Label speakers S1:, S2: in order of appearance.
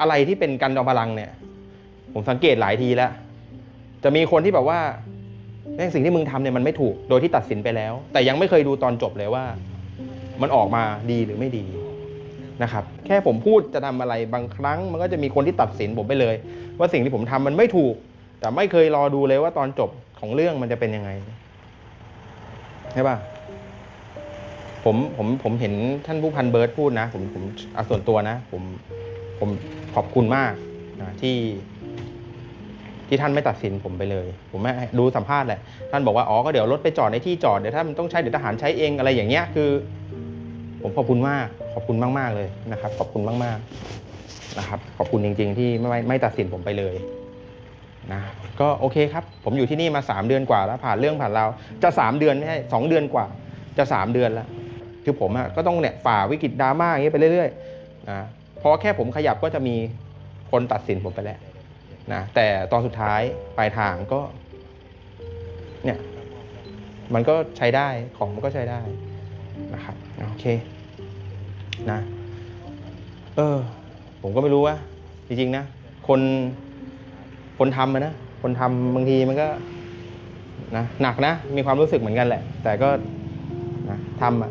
S1: อะไรที่เป็นกันจอมพลังเนี่ย ผมสังเกตหลายทีแล้ว จะมีคนที่แบบว่าแม่งสิ่งที่มึงทำเนี่ยมันไม่ถูกโดยที่ตัดสินไปแล้ว แต่ยังไม่เคยดูตอนจบเลยว่า มันออกมาดีหรือไม่ดีนะครับ แค่ผมพูดจะทำอะไรบางครั้ง มันก็จะมีคนที่ตัดสินผมไปเลย ว่าสิ่งที่ผมทำมันไม่ถูก แต่ไม่เคยรอดูเลยว่าตอนจบของเรื่องมันจะเป็นยังไงใช่ป่ะผมผมผมเห็นท่านผู้พันเบิร์ตพูดนะ ผมผมเอาส่วนตัวนะ ผม ผมขอบคุณมากนะที่ที่ท่านไม่ตัดสินผมไปเลย ผมไม่ดูสัมภาษณ์แหละ ท่านบอกว่า อ๋อ ก็เดี๋ยวรถไปจอดในที่จอด เดี๋ยวถ้ามันต้องใช้ เดี๋ยวทหารใช้เองอะไรอย่างเงี้ย คือ ผมขอบคุณมาก ขอบคุณมากๆเลยนะครับ ขอบคุณมากๆนะครับ ขอบคุณจริง ๆ ที่ไม่ไม่ตัดสินผมไปเลยนะ ก็โอเคครับ ผมอยู่ที่นี่มา 3 เดือนกว่าแล้วผ่านเรื่องผ่านราวจะ 3 เดือนไม่ใช่สองเดือนกว่า จะ 3 เดือนแล้ว คือผมอะก็ต้องเนี่ยฝ่าวิกฤตดราม่าอย่างเงี้ยไปเรื่อยๆนะ พอแค่ผมขยับก็จะมีคนตัดสินผมไปแล้วนะแต่ตอนสุดท้ายปลายทางก็ เนี่ย มันก็ใช้ได้ของมันก็ใช้ได้นะครับโอเคนะ เออ ผมก็ไม่รู้ว่า จริงๆนะ คนคนทำนะคนทำบางทีมันก็นะหนักนะ มีความรู้สึกเหมือนกันแหละ แต่ก็นะทำอะ